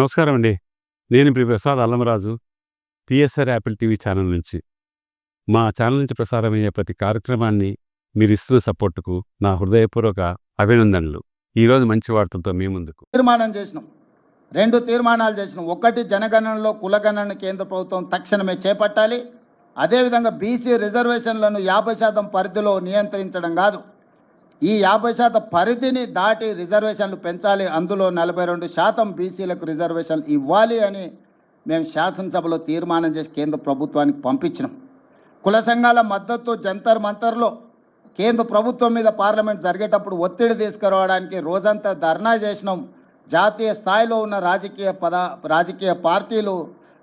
నమస్కారం అండి నేను ఇప్పుడు Prasad Allamaraju PSR Apple TV channel నుంచి. మా ఛానల్ నుంచి ప్రసారమయ్యే ప్రతి కార్యక్రమాన్ని మీరు ఇస్తున్న సపోర్టుకు నా హృదయపూర్వక అభినందనలు. ఈరోజు మంచి వార్తలతో మీ ముందుకు. తీర్మానం చేసినాం. రెండు తీర్మానాలు చేసినాం. ఒకటి జనగణనలో కులగణన కేంద్ర ప్రభుత్వం తక్షణమే చేపట్టాలి. అదేవిధంగా బీసీ రిజర్వేషన్లను యాభై శాతం పరిధిలో నియంత్రించడం కాదు. ఈ యాభై శాతం పరిధిని దాటి రిజర్వేషన్లు పెంచాలి. అందులో నలభై రెండు శాతం బీసీలకు రిజర్వేషన్లు ఇవ్వాలి అని మేము శాసనసభలో తీర్మానం చేసి కేంద్ర ప్రభుత్వానికి పంపించినాం. కుల సంఘాల మద్దతు జంతర్ మంతర్లో కేంద్ర ప్రభుత్వం మీద పార్లమెంట్ జరిగేటప్పుడు ఒత్తిడి తీసుకురావడానికి రోజంతా ధర్నా చేసినాం. జాతీయ స్థాయిలో ఉన్న రాజకీయ పద రాజకీయ పార్టీలు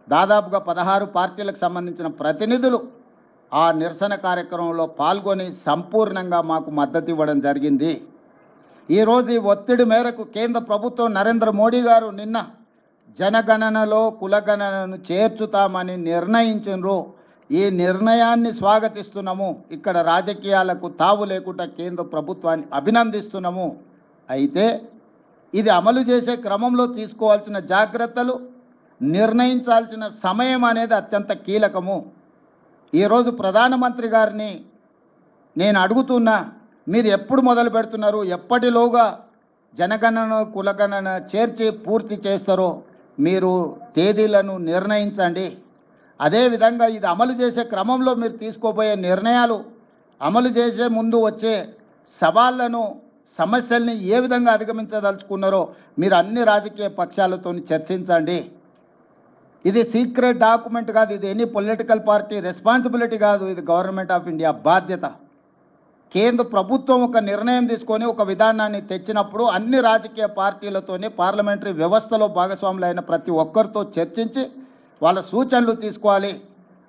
దాదాపుగా పదహారు పార్టీలకు సంబంధించిన ప్రతినిధులు ఆ నిరసన కార్యక్రమంలో పాల్గొని సంపూర్ణంగా మాకు మద్దతు ఇవ్వడం జరిగింది. ఈరోజు ఈ ఒత్తిడి మేరకు కేంద్ర ప్రభుత్వం నరేంద్ర మోడీ గారు నిన్న జనగణనలో కులగణనను చేర్చుతామని నిర్ణయించారు. ఈ నిర్ణయాన్ని స్వాగతిస్తున్నాము. ఇక్కడ రాజకీయాలకు తావు లేకుండా కేంద్ర ప్రభుత్వాన్ని అభినందిస్తున్నాము. అయితే ఇది అమలు చేసే క్రమంలో తీసుకోవాల్సిన జాగ్రత్తలు నిర్ణయించాల్సిన సమయం అనేది అత్యంత కీలకము. ఈరోజు ప్రధానమంత్రి గారిని నేను అడుగుతున్నా మీరు ఎప్పుడు మొదలు పెడుతున్నారు ఎప్పటిలోగా జనగణన కులగణన చేర్చి పూర్తి చేస్తారో మీరు తేదీలను నిర్ణయించండి. అదేవిధంగా ఇది అమలు చేసే క్రమంలో మీరు తీసుకోబోయే నిర్ణయాలు అమలు చేసే ముందు వచ్చే సవాళ్ళను సమస్యల్ని ఏ విధంగా అధిగమించదలుచుకున్నారో మీరు అన్ని రాజకీయ పక్షాలతో చర్చించండి. ఇది సీక్రెట్ డాక్యుమెంట్ కాదు ఇది ఎనీ పొలిటికల్ పార్టీ రెస్పాన్సిబిలిటీ కాదు ఇది గవర్నమెంట్ ఆఫ్ ఇండియా బాధ్యత. కేంద్ర ప్రభుత్వం ఒక నిర్ణయం తీసుకొని ఒక విధానాన్ని తెచ్చినప్పుడు అన్ని రాజకీయ పార్టీలతోనే పార్లమెంటరీ వ్యవస్థలో భాగస్వాములైన ప్రతి ఒక్కరితో చర్చించి వాళ్ళ సూచనలు తీసుకోవాలి.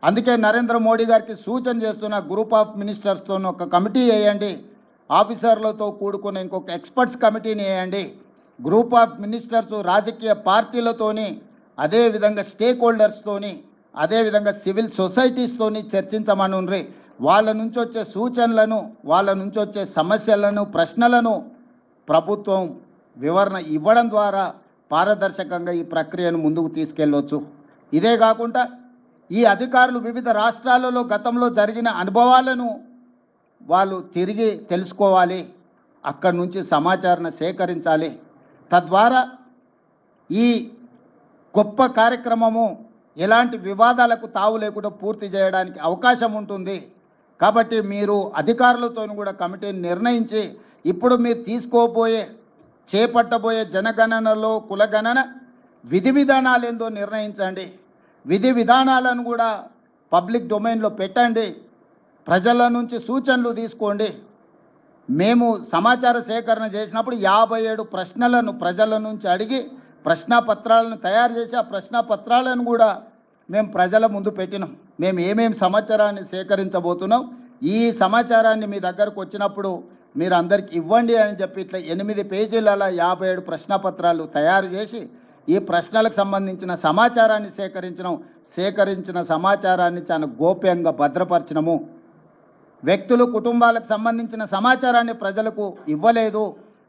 అందుకే నరేంద్ర మోడీ గారికి సూచన చేస్తున్న గ్రూప్ ఆఫ్ మినిస్టర్స్తో ఒక కమిటీ వేయండి. ఆఫీసర్లతో కూడుకున్న ఇంకొక ఎక్స్పర్ట్స్ కమిటీని వేయండి. గ్రూప్ ఆఫ్ మినిస్టర్స్ రాజకీయ పార్టీలతోని అదేవిధంగా స్టేక్ హోల్డర్స్తోని అదేవిధంగా సివిల్ సొసైటీస్తోని చర్చించమనుండ్రి. వాళ్ళ నుంచి వచ్చే సూచనలను వాళ్ళ నుంచి వచ్చే సమస్యలను ప్రశ్నలను ప్రభుత్వం వివరణ ఇవ్వడం ద్వారా పారదర్శకంగా ఈ ప్రక్రియను ముందుకు తీసుకెళ్ళవచ్చు ఇదే కాకుండా ఈ అధికారులు వివిధ రాష్ట్రాలలో గతంలో జరిగిన అనుభవాలను వాళ్ళు తిరిగి తెలుసుకోవాలి. అక్కడి నుంచి సమాచారాన్ని సేకరించాలి. తద్వారా ఈ గొప్ప కార్యక్రమము ఎలాంటి వివాదాలకు తావు లేకుండా పూర్తి చేయడానికి అవకాశం ఉంటుంది. కాబట్టి మీరు అధికారులతో కూడా కమిటీని నిర్ణయించి ఇప్పుడు మీరు తీసుకోబోయే చేపట్టబోయే జనగణనలో కులగణన విధి విధానాలు ఏందో నిర్ణయించండి. విధి విధానాలను కూడా పబ్లిక్ డొమైన్లో పెట్టండి. ప్రజల నుంచి సూచనలు తీసుకోండి. మేము సమాచార సేకరణ చేసినప్పుడు యాభై ఏడు ప్రశ్నలను ప్రజల నుంచి అడిగి ప్రశ్నాపత్రాలను తయారు చేసి ఆ ప్రశ్నాపత్రాలను కూడా మేము ప్రజల ముందు పెట్టినాం. మేము ఏమేమి సమాచారాన్ని సేకరించబోతున్నాం ఈ సమాచారాన్ని మీ దగ్గరకు వచ్చినప్పుడు మీరు అందరికి ఇవ్వండి అని చెప్పి ఇట్లా ఎనిమిది పేజీల యాభై ఏడు ప్రశ్నపత్రాలు తయారు చేసి ఈ ప్రశ్నలకు సంబంధించిన సమాచారాన్ని సేకరించడం సేకరించిన సమాచారాన్ని చాలా గోప్యంగా భద్రపరచడము వ్యక్తులు కుటుంబాలకు సంబంధించిన సమాచారాన్ని ప్రజలకు ఇవ్వలేదు.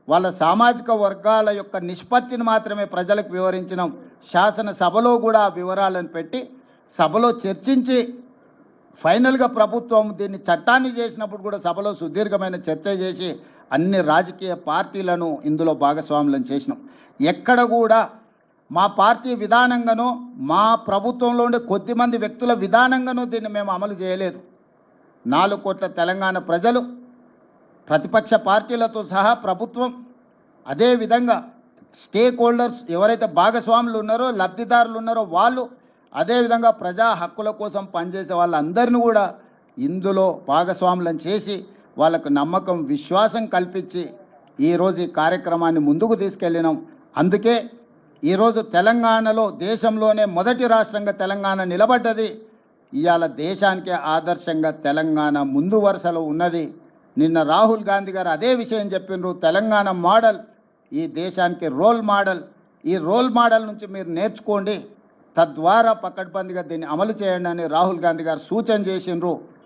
వాళ్ళ సామాజిక వర్గాల యొక్క నిష్పత్తిని మాత్రమే ప్రజలకు వివరించినాం శాసనసభలో కూడా వివరాలను పెట్టి సభలో చర్చించి ఫైనల్గా ప్రభుత్వం దీన్ని చట్టాన్ని చేసినప్పుడు కూడా సభలో సుదీర్ఘమైన చర్చ చేసి అన్ని రాజకీయ పార్టీలను ఇందులో భాగస్వాములను చేసినాం. ఎక్కడ కూడా మా పార్టీ విధానంగానో మా ప్రభుత్వంలో ఉండే కొద్దిమంది వ్యక్తుల విధానంగానో దీన్ని మేము అమలు చేయలేదు. నాలుగు కోట్ల తెలంగాణ ప్రజలు ప్రతిపక్ష పార్టీలతో సహా ప్రభుత్వం అదేవిధంగా స్టేక్ హోల్డర్స్ ఎవరైతే భాగస్వాములు ఉన్నారో లబ్ధిదారులు ఉన్నారో వాళ్ళు అదేవిధంగా ప్రజా హక్కుల కోసం పనిచేసే వాళ్ళందరినీ కూడా ఇందులో భాగస్వాములను చేసి వాళ్ళకు నమ్మకం విశ్వాసం కల్పించి ఈరోజు ఈ కార్యక్రమాన్ని ముందుకు తీసుకెళ్ళినాం. అందుకే ఈరోజు తెలంగాణలో దేశంలోనే మొదటి రాష్ట్రంగా తెలంగాణ నిలబడ్డది. ఇవాళ దేశానికే ఆదర్శంగా తెలంగాణ ముందు వరుసలో ఉన్నది. నిన్న రాహుల్ గాంధీ గారు అదే విషయం చెప్పిండ్రు తెలంగాణ మోడల్ ఈ దేశానికి రోల్ మోడల్ ఈ రోల్ మోడల్ నుంచి మీరు నేర్చుకోండి. తద్వారా పకడ్బందీగా దీన్ని అమలు చేయండి అని రాహుల్ గాంధీ గారు సూచన చేసిండ్రు.